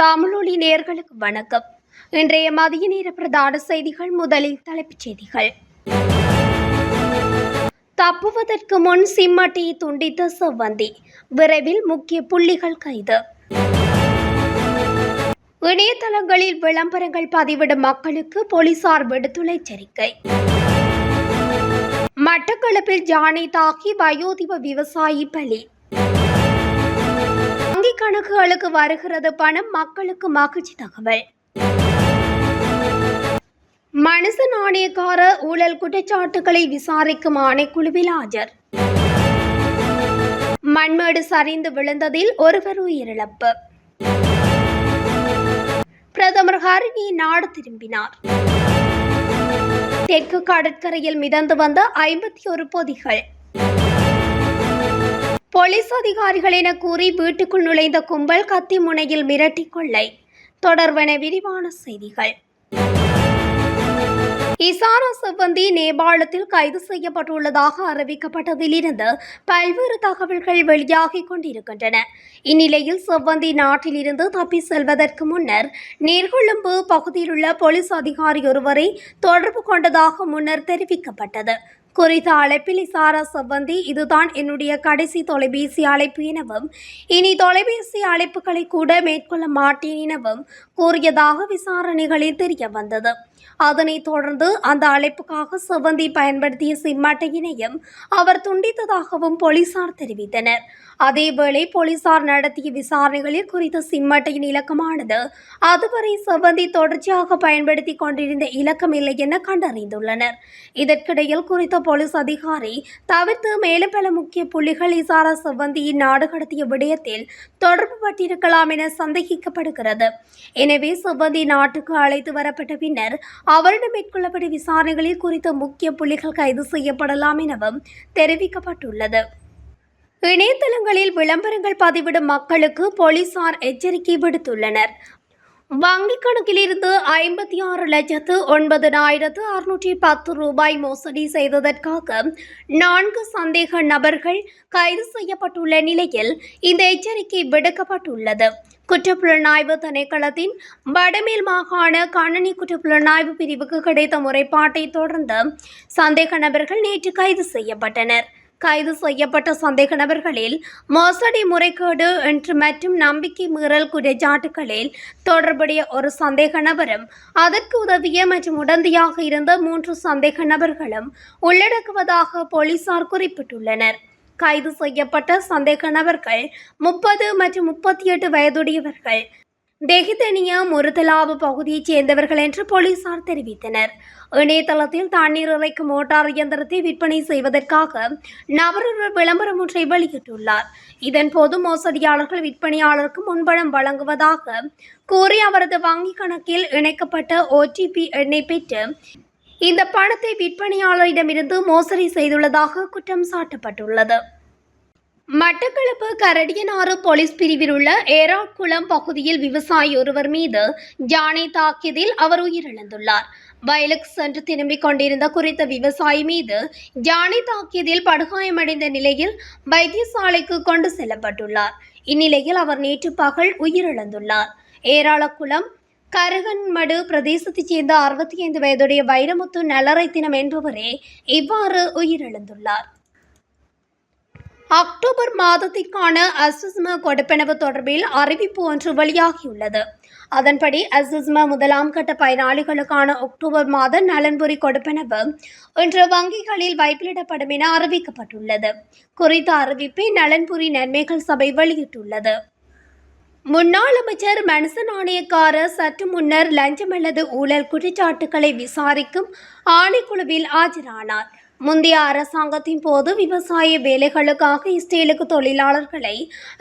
தமிழொலி நேர்களுக்கு வணக்கம். இன்றைய மதிய நேர பிரதான செய்திகள் முதலில் தலைப்புச் செய்திகள். தப்புவதற்கு முன் சிம்மட்டியை துண்டித்த செவ்வந்தி. விரைவில் முக்கிய புள்ளிகள் கைது. இணையதளங்களில் விளம்பரங்கள் பதிவிடும் மக்களுக்கு போலீசார் விடுத்துள்ள எச்சரிக்கை. மட்டக்களப்பில் ஜானை தாக்கி வயோதிப விவசாயி பலி. வங்கி கணக்குகளுக்கு வருகிறது பணம் மக்களுக்கு மகிழ்ச்சி தகவல். மனுஷ நாணயக்கார ஊழல் குற்றச்சாட்டுகளை விசாரிக்கும் ஆணைக்குழுவில் ஆஜர். மண்மேடு சரிந்து விழுந்ததில் ஒருவர் உயிரிழப்பு. பிரதமர் ஹரிணி நாடு திரும்பினார். தெற்கு கடற்கரையில் மிதந்து வந்த ஐம்பத்தி ஒரு பொதிகள். போலீஸ் அதிகாரிகள் என கூறி வீட்டுக்குள் நுழைந்த கும்பல் கத்தி முனையில் மிரட்டி கொள்ளை. தொடர்வன விரிவான செய்திகள். இசாரா சிப்பந்தி நேபாளத்தில் கைது செய்யப்பட்டுள்ளதாக அறிவிக்கப்பட்டதிலிருந்து பல்வேறு தகவல்கள் வெளியாகிக் கொண்டிருக்கின்றன. இந்நிலையில் செவ்வந்தி நாட்டிலிருந்து தப்பி செல்வதற்கு முன்னர் நீர்கொழும்பு பகுதியில் உள்ள போலீஸ் அதிகாரி ஒருவரை தொடர்பு கொண்டதாக முன்னர் தெரிவிக்கப்பட்டது. குறித்த அழைப்பில் சாரா செவ்வந்தி இதுதான் என்னுடைய கடைசி தொலைபேசி அழைப்பு எனவும் இனி தொலைபேசி அழைப்புகளை கூட மேற்கொள்ள மாட்டேன் எனவும் கூறியதாக விசாரணைகளில் தெரிய வந்தது. அதனைத் தொடர்ந்து அந்த அழைப்புக்காக செவ்வந்தி பயன்படுத்திய சிம் அட்டையினையும் அவர் துண்டித்ததாகவும் போலீசார் தெரிவித்தனர். அதேவேளை போலீசார் நடத்திய விசாரணைகளில் குறித்த சிம் அட்டையின் இலக்கமானது அதுவரை செவ்வந்தி தொடர்ச்சியாக பயன்படுத்தி கொண்டிருந்த இலக்கம் இல்லை என கண்டறிந்துள்ளனர். இதற்கிடையில் குறித்த போலீஸ் அதிகாரி தவிர்த்து மேலும் பல முக்கிய புள்ளிகள் இசாரா செவ்வந்தியின் நாடு கடத்திய விடயத்தில் தொடர்பு பட்டிருக்கலாம் என சந்தேகிக்கப்படுகிறது. எனவே செவ்வந்தி நாட்டுக்கு அழைத்து வரப்பட்ட பின்னர் அவரிடம் மேற்கொள்ளப்பட்ட விசாரணைகளில் குறித்த முக்கிய புள்ளிகள் கைது செய்யப்படலாம் எனவும் தெரிவிக்கப்பட்டுள்ளது. இணையதளங்களில் விளம்பரங்கள் பதிவிடும் மக்களுக்கு போலீசார் எச்சரிக்கை விடுத்துள்ளனர். வங்கிக் கணக்கிலிருந்து ஐம்பத்தி ஆறு லட்சத்து ஒன்பதனாயிரத்து அறுநூற்றி பத்து ரூபாய் மோசடி செய்ததற்காக நான்கு சந்தேக நபர்கள் கைது செய்யப்பட்டுள்ள நிலையில் இந்த எச்சரிக்கை விடுக்கப்பட்டுள்ளது. குற்றப்புலனாய்வு திணைக்களத்தின் வடமேல் மாகாண கணனி குற்றப்புலனாய்வு பிரிவுக்கு கிடைத்த முறைப்பாட்டை தொடர்ந்து சந்தேக நபர்கள் நேற்று கைது செய்யப்பட்டனர். கைது செய்யப்பட்ட சந்தேக நபர்களில் மோசடி முறைகேடு என்று மற்றும் நம்பிக்கை மீறல் குற்றச்சாட்டுகளில் தொடர்புடைய ஒரு சந்தேக நபரும் அதற்கு உதவிய மற்றும் உடந்தையாக இருந்த மூன்று சந்தேக நபர்களும் உள்ளடக்குவதாக போலீசார் குறிப்பிட்டுள்ளனர். கைது செய்யப்பட்ட சந்தேக நபர்கள் முப்பது மற்றும் முப்பத்தி எட்டு வயதுடையவர்கள். தெஹிதனியா முருதலாவு பகுதியைச் சேர்ந்தவர்கள் என்று போலீசார் தெரிவித்தனர். இணையதளத்தில் தண்ணீர் இறைக்கும் மோட்டார் இயந்திரத்தை விற்பனை செய்வதற்காக நபரொரு விளம்பரம் ஒன்றை வெளியிட்டுள்ளார். இதன்போது மோசடியாளர்கள் விற்பனையாளருக்கு முன்பணம் வழங்குவதாக கூறி அவரது வங்கிக் கணக்கில் இணைக்கப்பட்ட ஓடிபி எண்ணை பெற்று இந்த பணத்தை விற்பனையாளரிடமிருந்து மோசடி செய்துள்ளதாக குற்றம் சாட்டப்பட்டுள்ளது. மட்டக்களப்பு கரடியனாறு போலீஸ் பிரிவில் உள்ள ஏராக்குளம் பகுதியில் விவசாயி ஒருவர் மீது ஜானை தாக்கியதில் அவர் உயிரிழந்துள்ளார். வயலுக்கு சென்று திரும்பிக் கொண்டிருந்த குறித்த விவசாயி மீது ஜானை தாக்கியதில் படுகாயமடைந்த நிலையில் வைத்தியசாலைக்கு கொண்டு செல்லப்பட்டுள்ளார். இந்நிலையில் அவர் நேற்று பகல் உயிரிழந்துள்ளார். ஏராளக்குளம் கருகன்மடு பிரதேசத்தைச் சேர்ந்த அறுபத்தி ஐந்து வயதுடைய வைரமுத்து நலரைத்தினம் என்பவரே இவ்வாறு உயிரிழந்துள்ளார். அக்டோபர் மாதத்திற்கான அசிஸ்ம கொடுப்பனவு தொடர்பில் அறிவிப்பு ஒன்று வெளியாகியுள்ளது. அதன்படி அசிஸ்ம முதலாம் கட்ட பயனாளிகளுக்கான அக்டோபர் மாத நலன்புரி கொடுப்பனவு இன்று வங்கிகளில் வைப்பிலிடப்படும் என அறிவிக்கப்பட்டுள்ளது. குறித்த அறிவிப்பை நலன்புரி நன்மைகள் சபை வெளியிட்டுள்ளது. முன்னாள் அமைச்சர் மனுசன் நாணயக்காரர் சற்று முன்னர் லஞ்சம் அல்லது ஊழல் குற்றச்சாட்டுகளை விசாரிக்கும் ஆணைக்குழுவில் ஆஜரானார். முந்தைய அரசாங்கத்தின் போது விவசாய வேலைகளுக்காக இஸ்ரேலுக்கு தொழிலாளர்களை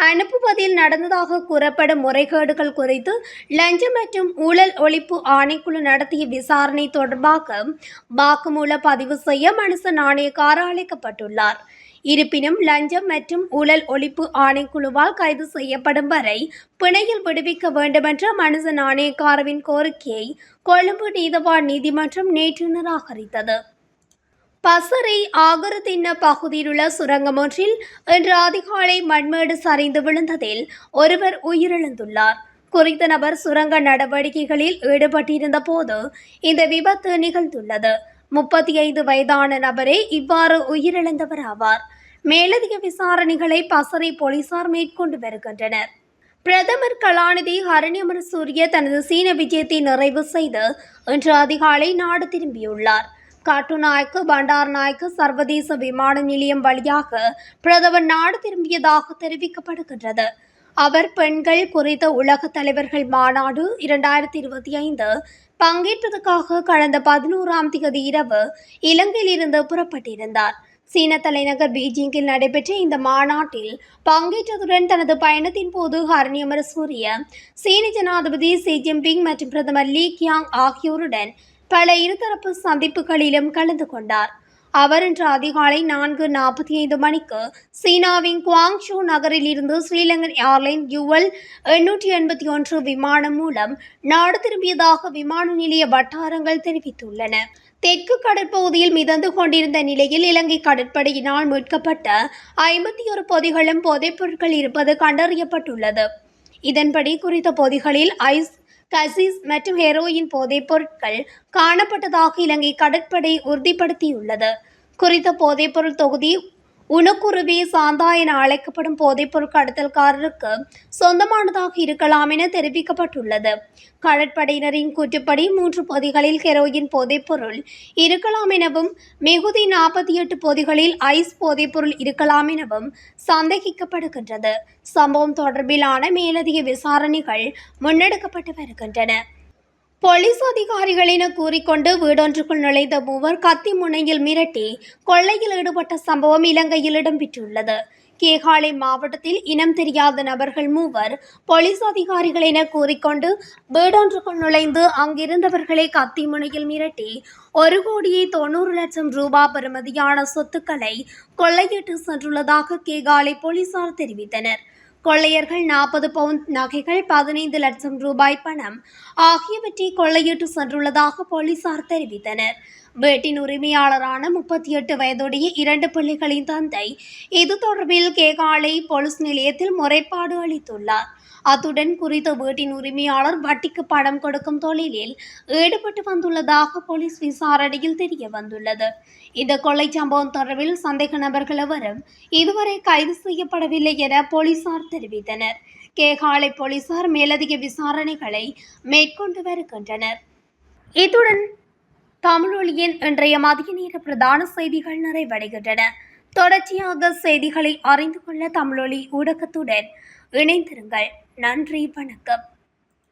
அனுப்புவதில் நடந்ததாக கூறப்படும் முறைகேடுகள் குறித்து லஞ்சம் மற்றும் ஊழல் ஒழிப்பு ஆணைக்குழு நடத்திய விசாரணை தொடர்பாக வாக்குமூல பதிவு செய்ய மனுஷன் ஆணையக்காரர் அழைக்கப்பட்டுள்ளார். இருப்பினும் லஞ்சம் மற்றும் ஊழல் ஒழிப்பு ஆணைக்குழுவால் கைது செய்யப்படும் வரை பிணையில் விடுவிக்க வேண்டுமென்ற மனுச நாணயக்காரவின் கோரிக்கையை கொழும்பு நீதவான் நீதிமன்றம் நேற்று நிராகரித்தது. பசறை ஆகரத்தின்ன பகுதியில் உள்ள சுரங்கம் ஒன்றில் இன்று அதிகாலை மண்மேடு சரிந்து விழுந்ததில் ஒருவர் உயிரிழந்துள்ளார். குறித்த நபர் சுரங்க நடவடிக்கைகளில் ஈடுபட்டிருந்த போது இந்த விபத்து நிகழ்ந்துள்ளது. முப்பத்தி ஐந்து வயதான நபரே இவ்வாறு உயிரிழந்தவர் ஆவார் மேலதிக விசாரணைகளை பசறை போலீசார் மேற்கொண்டு வருகின்றனர். பிரதமர் கலாநிதி ஹரணியமர சூரிய தனது சீன விஜயத்தை நிறைவு செய்து இன்று அதிகாலை நாடு திரும்பியுள்ளார். காட்டுநாயக்கு பண்டார் நாயக்கு சர்வதேச விமான நிலையம் வழியாக பிரதமர் நாடு திரும்பியதாக தெரிவிக்கப்படுகின்றது. அவர் பெண்கள் குறித்த உலக தலைவர்கள் மாநாடு இரண்டாயிரத்தி இருபத்தி ஐந்து பங்கேற்றதுக்காக கடந்த பதினோராம் தேதி இரவு இலங்கையிலிருந்து புறப்பட்டிருந்தார். சீன தலைநகர் பீஜிங்கில் நடைபெற்ற இந்த மாநாட்டில் பங்கேற்றதுடன் தனது பயணத்தின் போது ஹரணியமர சூரிய சீன ஜனாதிபதி ஷி ஜின்பிங் மற்றும் பிரதமர் லீ கியாங் ஆகியோருடன் பல இருதரப்பு சந்திப்புகளிலும் கலந்து கொண்டார். அவர் இன்று அதிகாலை நான்கு நாற்பத்தி ஐந்து மணிக்கு சீனாவின் குவாங்ஷூ நகரில் இருந்து ஸ்ரீலங்கன் ஏர்லைன் யுவல் எண்ணூற்றி எண்பத்தி ஒன்று விமானம் மூலம் நாடு திரும்பியதாக விமான நிலைய வட்டாரங்கள் தெரிவித்துள்ளன. தெற்கு கடற்பகுதியில் மிதந்து கொண்டிருந்த நிலையில் இலங்கை கடற்படையினால் மீட்கப்பட்ட ஐம்பத்தி ஒரு பொதிகளும் போதைப் பொருட்கள் இருப்பது கண்டறியப்பட்டுள்ளது. இதன்படி குறித்த பொதிகளில் ஐஸ் கசிஸ் மற்றும் ஹெரோயின் போதைப் பொருட்கள் காணப்பட்டதாக இலங்கை கடற்படை உறுதிப்படுத்தியுள்ளது. குறித்த போதைப்பொருள் தொகுதி உணக்குருவி சாந்தா என அழைக்கப்படும் போதைப்பொருள் கடத்தல்காரருக்கு சொந்தமானதாக இருக்கலாம் என தெரிவிக்கப்பட்டுள்ளது. கடற்படையினரின் கூற்றுப்படி மூன்று பொதிகளில் ஹெரோயின் போதைப்பொருள் இருக்கலாம் எனவும் மிகுதி நாற்பத்தி எட்டு பொதிகளில் ஐஸ் போதைப்பொருள் இருக்கலாம் எனவும் சந்தேகிக்கப்படுகின்றது. சம்பவம் தொடர்பிலான மேலதிக விசாரணைகள் முன்னெடுக்கப்பட்டு வருகின்றன. போலீஸ் அதிகாரிகள் என கூறிக்கொண்டு வீடொன்றுக்குள் நுழைந்த மூவர் கத்தி முனையில் மிரட்டி கொள்ளையில் ஈடுபட்ட சம்பவம் இலங்கையில் இடம்பெற்றுள்ளது. கேகாலை மாவட்டத்தில் இனம் தெரியாத நபர்கள் மூவர் போலீஸ் அதிகாரிகள் என கூறிக்கொண்டு வீடொன்றுக்குள் நுழைந்து அங்கிருந்தவர்களை கத்தி முனையில் மிரட்டி ஒரு கோடியே தொண்ணூறு லட்சம் ரூபாய் பெறுமதியான சொத்துக்களை கொள்ளையிட்டு சென்றுள்ளதாக கேகாலை போலீசார் தெரிவித்தனர். கொள்ளையர்கள் நாற்பது பவுண்ட் நகைகள் பதினைந்து லட்சம் ரூபாய் பணம் ஆகியவற்றை கொள்ளையிட்டு சென்றுள்ளதாக போலீசார் தெரிவித்தனர். வீட்டின் உரிமையாளரான முப்பத்தி எட்டு வயதுடைய இரண்டு பிள்ளைகளின் தந்தை இது தொடர்பில் கேகாலை போலீஸ் நிலையத்தில் முறைப்பாடு அளித்துள்ளார். அத்துடன் குறித்த வீட்டின் உரிமையாளர் வட்டிக்கு பணம் கொடுக்கும் தொழிலில் ஈடுபட்டு வந்துள்ளதாக போலீஸ் விசாரணையில் தெரிய வந்துள்ளது. இந்த கொள்ளை சம்பவம் தொடர்பில் சந்தேக நபர்கள் எவரும் இதுவரை கைது செய்யப்படவில்லை என போலீசார் தெரிவித்தனர். கேகாலை போலீசார் மேலதிக விசாரணைகளை மேற்கொண்டு வருகின்றனர். இத்துடன் தமிழொலியின் இன்றைய மதிய நேர பிரதான செய்திகள் நிறைவடைகின்றன. தொடர்ச்சியாக செய்திகளை அறிந்து கொள்ள தமிழொலி ஊடகத்துடன் இணைந்திருங்கள். நன்றி வணக்கம்.